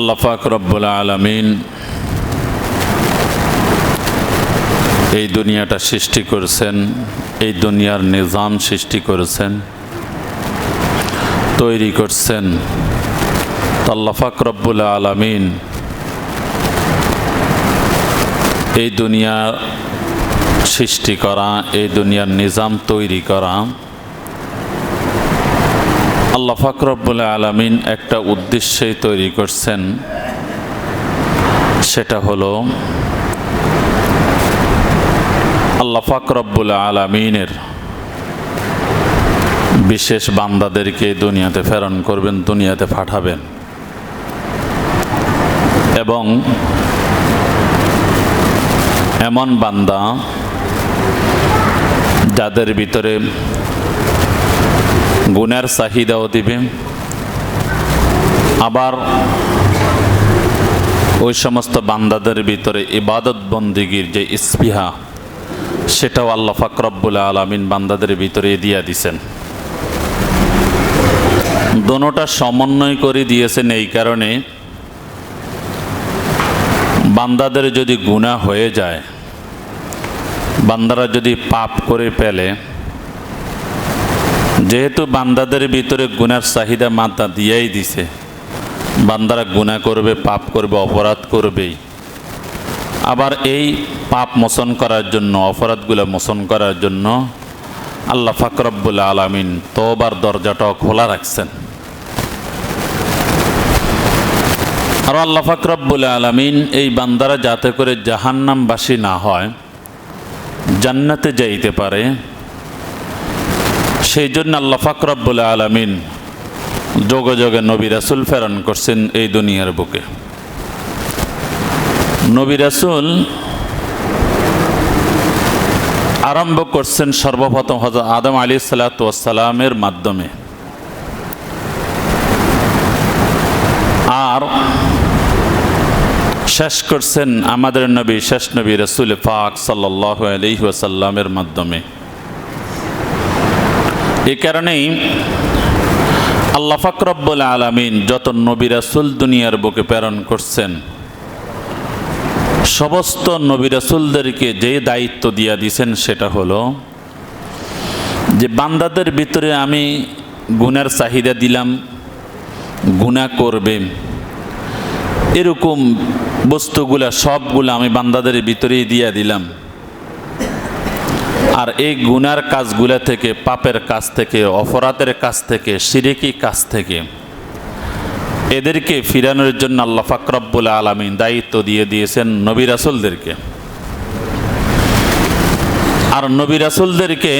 আল্লাহ পাক রব্বুল আলমিন এই দুনিয়াটা সৃষ্টি করেছেন, এই দুনিয়ার নিজাম সৃষ্টি করেছেন, তৈরি করছেন। আল্লাহ পাক রব্বুল আলমিন এই দুনিয়া সৃষ্টি করা, এই দুনিয়ার নিজাম তৈরি করা আল্লাহ ফাকরবুল আলমিন একটা উদ্দেশ্যেই তৈরি করছেন। সেটা হলো, আল্লাহ ফাকরবুল আলমিনের বিশেষ বান্দাদেরকে দুনিয়াতে প্রেরণ করবেন, দুনিয়াতে পাঠাবেন। এবং এমন বান্দা যাদের ভিতরে গুণের চাহিদাও দিবে। আবার ওই সমস্ত বান্দাদের ভিতরে ইবাদত বন্দিগির যে ইস্পিহা সেটাও আল্লাহ ফাকরব্বুল আলমিন বান্দাদের ভিতরে দিয়া দিছেন। দোনোটা সমন্বয় করে দিয়েছেন এই কারণে বান্দাদের যদি গুণা হয়ে যায়, বান্দারা যদি পাপ করে ফেলে যেহেতু বান্দাদের ভিতরে গুনার চাহিদা মাত্রা দিয়েই দিছে, বান্দারা গুণা করবে, পাপ করবে, অপরাধ করবেই। আবার এই পাপ মোচন করার জন্য, অপরাধগুলো মোচন করার জন্য আল্লাহ ফাকরব্বুল আলমিন তোবার দরজাটাও খোলা রাখছেন। আর আল্লাহ ফাকরব্বুল আলমিন এই বান্দারা যাতে করে জাহান্নামবাসী না হয়, জান্নাতে যাইতে পারে সেই জন্য আল্লাহ ফাকরব্বুল আলমিন যোগে যোগে নবী রাসুল ফেরন করছেন এই দুনিয়ার বুকে। নবী রাসুল আরম্ভ করছেন সর্বপ্রথম হজরত আদম আলী সালাতামের মাধ্যমে। আর শেষ করছেন আমাদের নবী, শেষ নবী রসুল পাক সাল্লাহ আলহিহাসাল্লামের মাধ্যমে। এ কারণেই আল্লাহ ফাকরব্বুল আলমিন যত নবী রাসুল দুনিয়ার বুকে প্রেরণ করছেন, সমস্ত নবী রাসুলদেরকে যে দায়িত্ব দিয়া দিছেন সেটা হলো যে বান্দাদের ভিতরে আমি গুনার চাহিদা দিলাম গুণা করবে। এরকম বস্তুগুলা সবগুলো আমি বান্দাদের ভিতরেই দিয়া দিলাম। আর এই গুনার কাজগুলা থেকে, পাপের কাজ থেকে, অপরাধের কাজ থেকে, সিরেকি কাজ থেকে। এদেরকে ফিরানোর জন্য আল্লাহ ফাকরব্বুল আলমিন দায়িত্ব দিয়ে দিয়েছেন নবী রাসুলদেরকে। আর নবী রাসুলদেরকে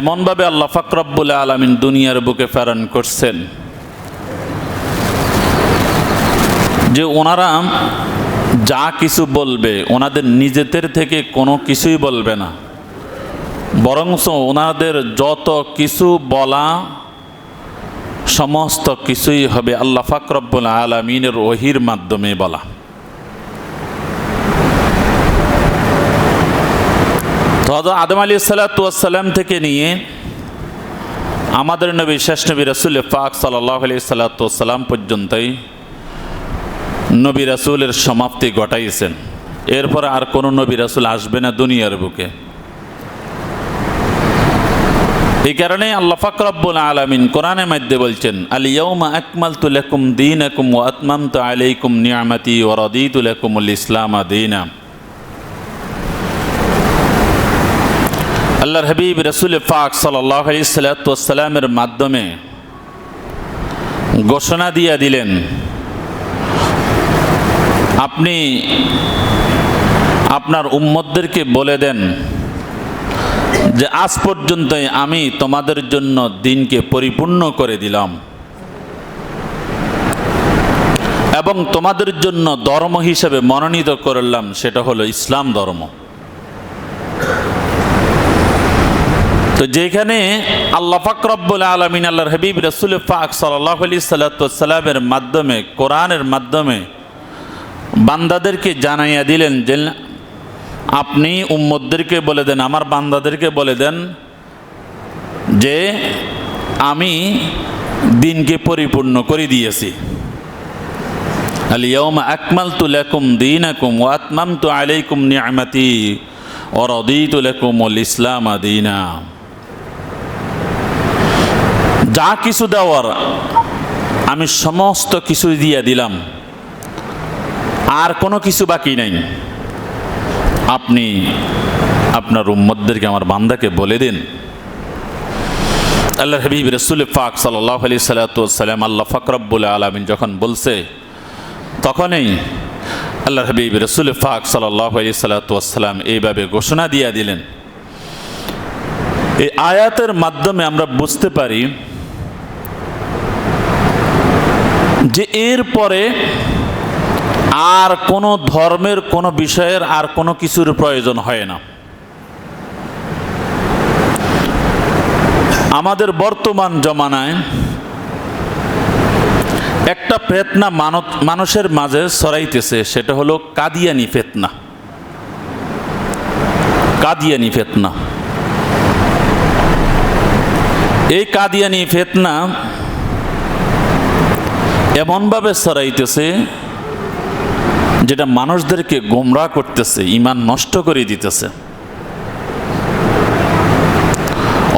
এমনভাবে আল্লাহ ফাকরব্বুল আলমিন দুনিয়ার বুকে প্রেরণ করছেন যে ওনারা যা কিছু বলবে, ওনাদের নিজেদের থেকে কোনো কিছুই বলবে না। বরংস ওনাদের যত কিছু বলা, সমস্ত কিছুই হবে আল্লাহ ফাকরব্বুল আলমিনের ওহির মাধ্যমে বলা। আদম আলী সাল্লাতাম থেকে নিয়ে আমাদের নবী, শেষ নবী রসুল ফাক সাল্লাহ আলি সাল্লাতাম পর্যন্তই নবী রাসুলের সমাপ্তি ঘটাইছেন। এরপর আর কোনো নবী রাসুল আসবে না দুনিয়ার বুকে। এই কারণে আল্লাহ ফাকরাব্বুল আলমিন কোরআনের মধ্যে বলছেন আলিয়াউমা আকমাল তুলাকুম দিন আকুম ও আতমাম তো আলাইকুম নিয়ামতি ও রদি তুলাকুমুল ইসলাম দিনা। আল্লাহর হাবিব রসুল পাক সাল্লাহ সাল্লাতামের মাধ্যমে ঘোষণা দিয়া দিলেন, আপনি আপনার উম্মদদেরকে বলে দেন যে আজ পর্যন্তই আমি তোমাদের জন্য দিনকে পরিপূর্ণ করে দিলাম। এবং তোমাদের জন্য ধর্ম হিসেবে মনোনীত করলাম, সেটা হলো ইসলাম ধর্ম। তো যেখানে আল্লাহ ফাকরব্বুল আলমিন, আল্লাহর হাবিব রসুল ফাক সাল্লাহ আলি সাল্লাতামের মাধ্যমে, কোরআনের মাধ্যমে বান্দাদেরকে জানাইয়া দিলেন যে আপনি উম্মদদেরকে বলে দেন, আমার বান্দাদেরকে বলে দেন যে আমি দিনকে পরিপূর্ণ করে দিয়েছি। আলিয়ম আকমাল তুলাকুম দিন আকুম ওয়াতমাম তু আলাইকুম নিয়ামাতি অরদি তুলাকুম ইসলাম আদিনা যা কিছু দেওয়ার আমি সমস্ত কিছু দিয়ে দিলাম। আর কোনো কিছু বাকি নাই। আপনি আপনার উম্মদদেরকে আমার বান্দাকে বলে দিন। আল্লাহ হাবিব রসুল ফাক সাল্লাহ আলি সাল্লাতাম আল্লাহ ফকরব্বুল আলমিন যখন বলছে, তখনই আল্লাহ হাবিব রসুল ফাক সাল্লাহ আলি সাল্লাতাম এইভাবে ঘোষণা দিয়ে দিলেন। এই আয়াতের মাধ্যমে আমরা বুঝতে পারি যে এর পরে আর কোনো ধর্মের, কোনো বিষয়ের আর কোনো কিছুর প্রয়োজন হয় না। আমাদের বর্তমান জমানায় একটা ফেতনা মানুষের মাঝে সরাইতেছে সেটা হলো কাদিয়ানি ফেতনা। কাদিয়ানি ফেতনা। এই কাদিয়ানি ফেতনা এমনভাবে ছড়াইতেছে যেটা মানুষদেরকে গোমরা করতেছে ইমান নষ্ট করে দিতেছে।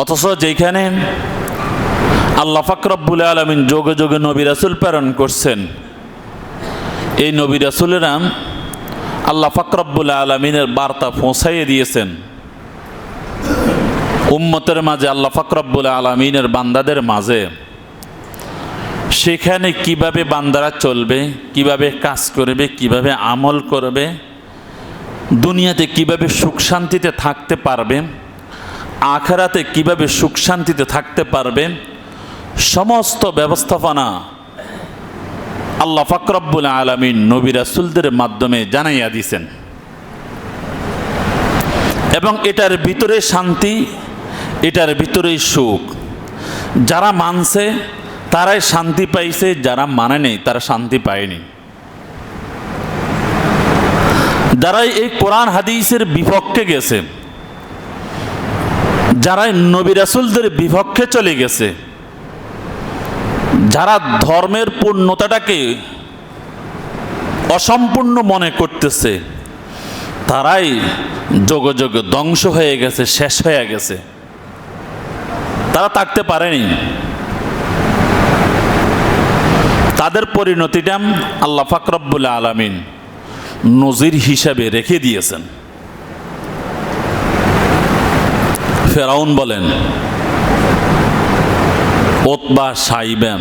অথচ যেখানে আল্লাহ ফাকরব্বুল আলমিন যোগে যোগে নবী রাসুল প্রেরণ করছেন, এই নবী রাসুলেরা আল্লাহ ফাকরব্বুল আলমিনের বার্তা পৌঁছাইয়ে দিয়েছেন। উম্মতের মাঝে আল্লাহ ফাকরব্বুল আলমিনের বান্দাদের মাঝে। সেখানে কীভাবে বান্দারা চলবে, কীভাবে কাজ করবে, কীভাবে আমল করবে, দুনিয়াতে কীভাবে সুখ শান্তিতে থাকতে পারবে, আখেরাতে কীভাবে সুখ শান্তিতে থাকতে পারবে, সমস্ত ব্যবস্থাপনা আল্লাহ ফাকরব্বুল আলমিন নবী রাসুলদের মাধ্যমে জানাইয়া দিছেন। এবং এটার ভিতরে শান্তি, এটার ভিতরেই সুখ। যারা মানছে তারাই শান্তি পাইছে যারা মানে নেই, তারা শান্তি পায়নি। যারাই এই কোরআন হাদিসের বিপক্ষে গেছে, যারাই নবী রাসুলদের বিপক্ষে চলে গেছে, যারা ধর্মের পূর্ণতাটাকে অসম্পূর্ণ মনে করতেছে, তারাই যোগ যোগ ধ্বংস হয়ে গেছে, শেষ হয়ে গেছে। তারা থাকতে পারেনি। তাদের পরিণতিটা আল্লাহ ফাকরব্বুল আলমিন নজির হিসাবে রেখে দিয়েছেন। ফেরাউন বলেন, ওতবা সাইবেন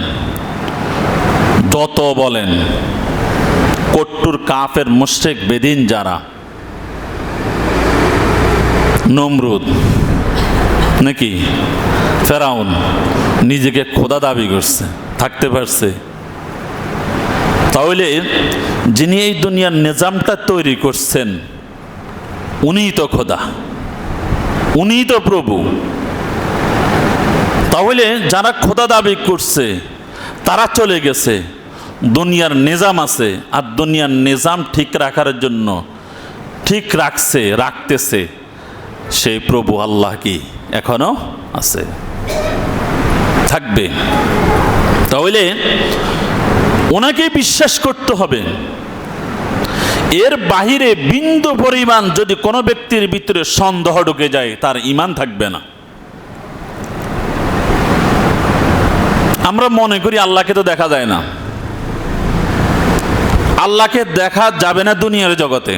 দত বলেন, কট্টুর কাফের মুশ্রেক বেদিন যারা, নমরুদ, নাকি ফেরাউন নিজেকে খোদা দাবি করছে, থাকতে পারছে তাহলে যিনি এই দুনিয়ার নিজামটা তৈরি করছেন, উনিই তো খোদা, উনিই তো প্রভু। তাহলে যারা খোদা দাবি করছে, তারা চলে গেছে, দুনিয়ার নিজাম আছে, আর দুনিয়ার নিজাম ঠিক রাখার জন্য ঠিক রাখছে, রাখতেছে সেই প্রভু আল্লাহ কি এখনও আছে? থাকবে। তাহলে ওনাকে বিশ্বাস করতে হবে। এর বাহিরে বিন্দু পরিমাণ যদি কোনো ব্যক্তির ভিতরে সন্দেহ ঢুকে যায়, তার ইমান থাকবে না। আমরা মনে করি আল্লাহকে তো দেখা যায় না। আল্লাহকে দেখা যাবে না দুনিয়ার জগতে।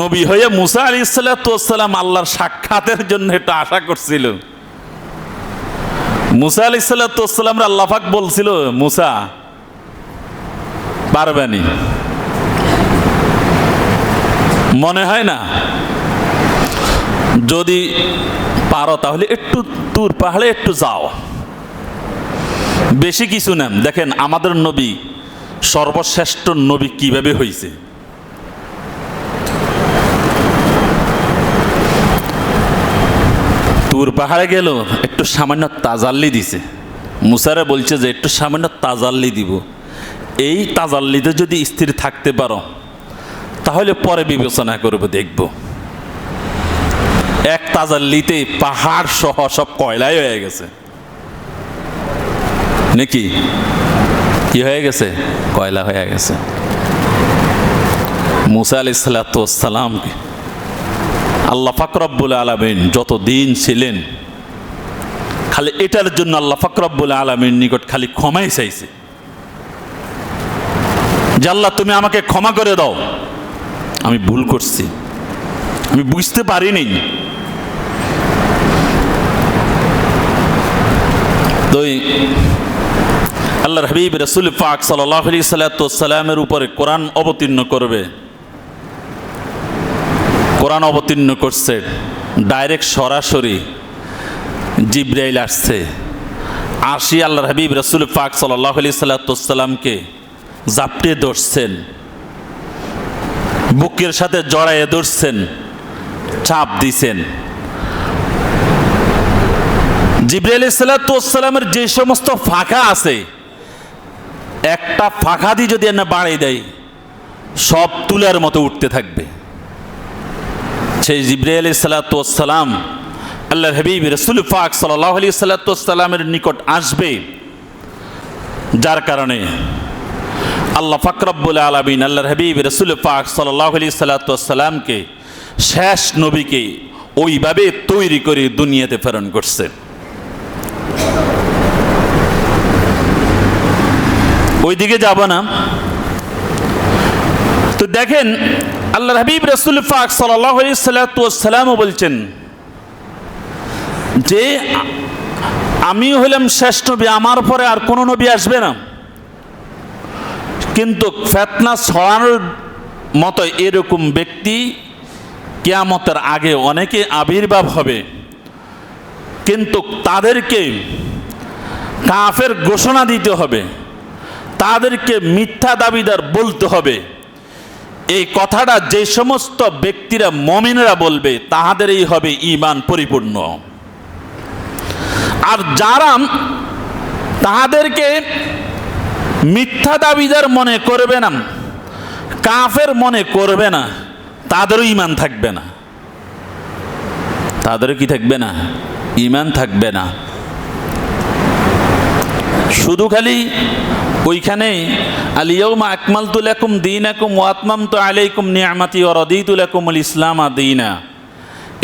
নবী হয়ে মুসা আলী সাল্লাম আল্লাহর সাক্ষাতের জন্য একটু আশা করছিল। মুসা আলী সাল্লাম আল্লাহাক বলছিল, মুসা পারবেনি মনে হয় না? যদি পারো তাহলে একটু দূর পাহাড়ে একটু যাও। বেশি কিছু নেন। দেখেন, আমাদের নবী সর্বশ্রেষ্ঠ নবী কীভাবে হয়েছে তুর পাহাড়ে গেল, একটু সামান্য তাজাল্লি দিছে। মুসারে বলছে যে, একটু সামান্য তাজাল্লি দিব। এই তাজাল্লিতে যদি স্থির থাকতে পারো, তাহলে পরে বিবেচনা করব, দেখব। এক তাজাল্লিতে পাহাড় সহ সব কয়লাই হয়ে গেছে। নাকি? কি হয়ে গেছে? কয়লা হয়ে গেছে। মুসা আলি সালাতামকে আল্লাহ ফাকরাবুল আলমিন যত দিন ছিলেন, খালি এটার জন্য আল্লাহ ফাকরাবুল আলমীর নিকট খালি ক্ষমাই চাইছে। যে আল্লাহ, তুমি আমাকে ক্ষমা করে দাও। আমি ভুল করছি। আমি বুঝতে পারিনি। তো এই আল্লাহর হাবিব রসুল পাক সাল্লাহ আলি সাল্লামের উপরে কোরআন অবতীর্ণ করবে। কোরআন অবতীর্ণ করছে ডাইরেক্ট সরাসরি জিব্রাইল আসছে। আসি আল্লাহর হাবিব রসুল পাক সাল্লাহ আলি সাল্লাতামকে জাপটে ধরছেন, বুকের সাথে জড়াইয়ে ধরছেন, চাপ দিছেন। জিব্রাইল সাল্লাতামের যে সমস্ত ফাঁকা আছে, একটা ফাঁকা দিয়ে যদি না বাড়িয়ে দেয়, সব তুলার মতো উঠতে থাকবে। সেই জিব্রাইল সাল্লাতাম আল্লাহ হাবিব রসুল ফাক সাল্লাহ আলি সাল্লাতামের নিকট আসবে। যার কারণে আল্লাহ ফাকরাবুল আলমিন আল্লাহর হাবিব রসুল পাক সাল্লাহ আলি সাল্লাতামকে শেষ নবীকে ওইভাবে তৈরি করে দুনিয়াতে প্রেরণ করছে। ওইদিকে যাব না। তো দেখেন আল্লাহ হাবিব রসুল পাক সাল্লাহ আলি সাল্লাতামও বলছেন যে আমি হইলাম শেষ নবী, আমার পরে আর কোনো নবী আসবে না। কিন্তু ফেতনা ছড়ানোর মতো এরকম ব্যক্তি কেয়ামতের আগে অনেকে আবির্ভাব হবে। কিন্তু তাদেরকে কাফের ঘোষণা দিতে হবে। তাদেরকে মিথ্যা দাবিদার বলতে হবে। এই কথাটা যে সমস্ত ব্যক্তিরা মমিনেরা বলবে, তাহাদেরই হবে ইমান পরিপূর্ণ। আর যারা তাহাদেরকে মিথ্যা দাবিদার মনে করবে না, কাফের মনে করবে না, তাদেরও ইমান থাকবে না। তাদেরও কি থাকবে না? ইমান থাকবে না। শুধু খালি ওইখানে আলিয়মা আকমাল তুলাকুম দিন আকুম ওয়াতমাম তো আলাইকুম নিয়ামাতি ও রদিতুলাকুম ইসলাম দিনা।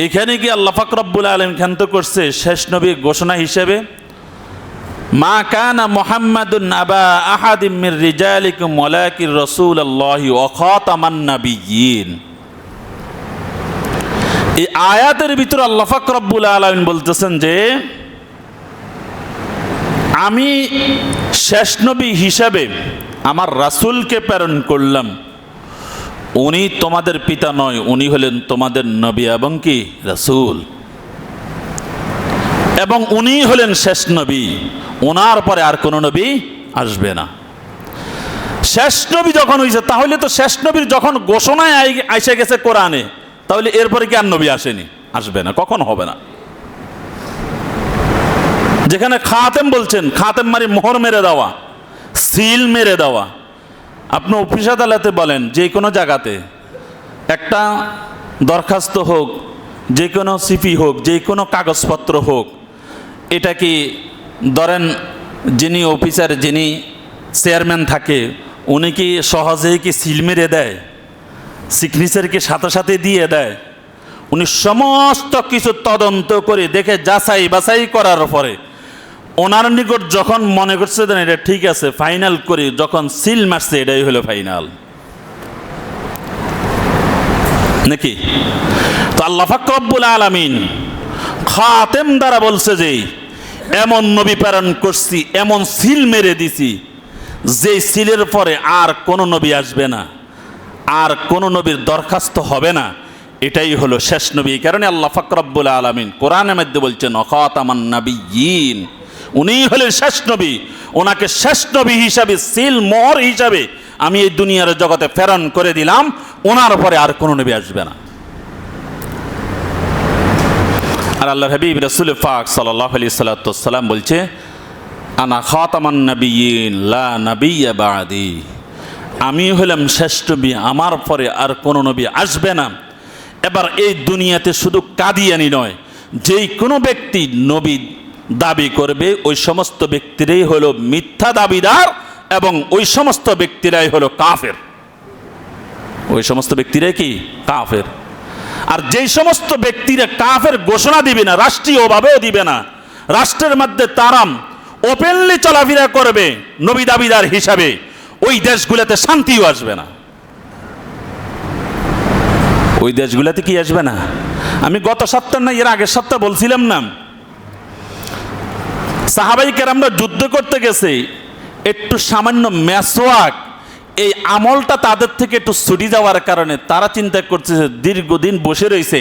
এখানে কি আল্লাহ ফাকরাবুল আলম ক্ষান্ত করছে শেষ নবীর ঘোষণা হিসেবে? মা কানা মোহাম্মদুন আবা আহাদিম মির রিজালিকুম ওয়ালাকির রাসূলুল্লাহি ওয়া খাতামান নাবিয়্যিন। এই আয়াতের ভিতরে আল্লাহ পাক রব্বুল আলামিন বলতেছেন যে আমি শেষ নবী হিসাবে আমার রাসূলকে প্রেরণ করলাম। উনি তোমাদের পিতা নয়, উনি হলেন তোমাদের নবী এবং কি? রাসূল। এবং উনি হলেন শেষ নবী। ওনার পরে আর কোনো নবী আসবে না। শেষ নবী যখন হয়েছে তাহলে তো শেষ নবীর যখন ঘোষণায় আইসে গেছে কোরআনে, তাহলে এরপরে কি আর নবী আসেনি? আসবে না, কখন হবে না। যেখানে খাতেম বলছেন, খাতেম মারি মোহর মেরে দেওয়া, সিল মেরে দেওয়া। আপনি অফিস আদালতে বলেন, যে কোনো জায়গাতে, একটা দরখাস্ত হোক, যে কোনো সিপি হোক, যে কোনো কাগজপত্র হোক, এটা কি ধরেন যিনি অফিসার, যিনি চেয়ারম্যান থাকে, উনি কি সহজেই কি সিল মেরে দেয়? সিগনেচার কি সাথে সাথে দিয়ে দেয়? উনি সমস্ত কিছু তদন্ত করে দেখে যাচাই বাছাই করার পরে ওনার নিকট যখন মনে করছে দেন এটা ঠিক আছে ফাইনাল করি, যখন সিল মারছে, এটাই হলো ফাইনাল নাকি? তো আল্লাহ ফাকরবুল আলামিন খাতেম দ্বারা বলছে যে, এমন নবী প্রেরণ করছি, এমন সিল মেরে দিছি, যে সিলের পরে আর কোনো নবী আসবে না, আর কোনো নবীর দরখাস্ত হবে না, এটাই হলো শেষ নবী। কারণে আল্লাহ ফাকরবুল আলমিন কোরআনের মধ্যে বলছেন, অখাতামান নবীন উনিই হলেন শেষ নবী। ওনাকে শেষ নবী হিসাবে, সিল মোহর হিসাবে আমি এই দুনিয়ার জগতে প্রেরণ করে দিলাম। ওনার পরে আর কোনো নবী আসবে না। আর আল্লাহ হাবিব রসুল ফাক সাল্লাহ আলি সাল্লাম বলছে, আনা খাতামান নবীন লা নবিয়া বাদি। আমি হলাম শেষ নবী, আমার পরে আর কোনো নবী আসবে না। এবার এই দুনিয়াতে শুধু কাদিয়ানি নয়, যেই কোনো ব্যক্তি নবী দাবি করবে, ওই সমস্ত ব্যক্তিরাই হলো মিথ্যা দাবিদার এবং ওই সমস্ত ব্যক্তিরাই হলো কাফের। ওই সমস্ত ব্যক্তিরাই কি? কাফের। আর যেই সমস্ত ব্যক্তিরা কাফের ঘোষণা দিবে না, রাষ্ট্রীয়ভাবেও দিবে না, রাষ্ট্রের মধ্যে তারাম ওপেনলি চলাফেরা করবে নবী দাবিদার হিসাবে, ওই দেশগুলোতে শান্তিও আসবে না। ওই দেশগুলোতে কি আসবে না? আমি গত সপ্তাহ না, এর আগের সপ্তাহ বলছিলাম না সাহাবাইকের আমরা যুদ্ধ করতে গেছে, একটু সামান্য মেসোয়াক এই আমলটা তাদের থেকে একটু ছুটি যাওয়ার কারণে তারা চিন্তা করছে যে দীর্ঘদিন বসে রয়েছে,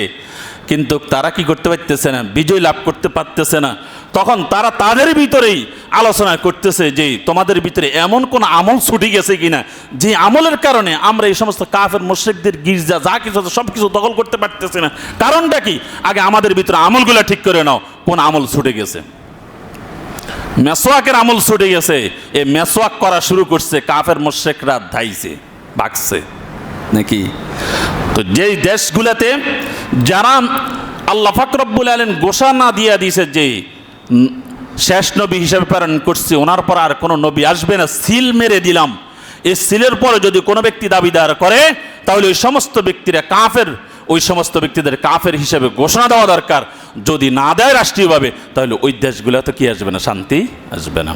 কিন্তু তারা কি করতে পারতেছে না, বিজয় লাভ করতে পারতেছে না। তখন তারা তাদের ভিতরেই আলোচনা করতেছে যে, তোমাদের ভিতরে এমন কোন আমল ছুটি গেছে কিনা, যে আমলের কারণে আমরা এই সমস্ত কাফের মোশেকদের গির্জা, যা কিছু সব কিছু দখল করতে পারতেছি না। কারণটা কি? আগে আমাদের ভিতরে আমলগুলো ঠিক করে নাও, কোন আমল ছুটে গেছে। মেসোয়াকের আমল ছুটে গেছে। এই মেসোয়াক করা শুরু করছে, কাফের মোশেকরা ধাইছে, বাকছে। নাকি? তো যেই দেশগুলোতে যারা আল্লাহ ফাকরব্বুল আলম ঘোষণা দিয়ে দিয়েছে যে শেষ নবী হিসেবে প্রেরণ করছে, ওনার পর আর কোনো নবী আসবে না, সিল মেরে দিলাম। এই সিলের পরে যদি কোনো ব্যক্তি দাবিদার করে, তাহলে ওই সমস্ত ব্যক্তিরা কাফের ওই সমস্ত ব্যক্তিদের কাফের হিসেবে ঘোষণা দেওয়া দরকার। যদি না দেয় রাষ্ট্রীয়ভাবে, তাহলে ওই দেশগুলো দেশগুলোতে কি আসবে না? শান্তি আসবে না।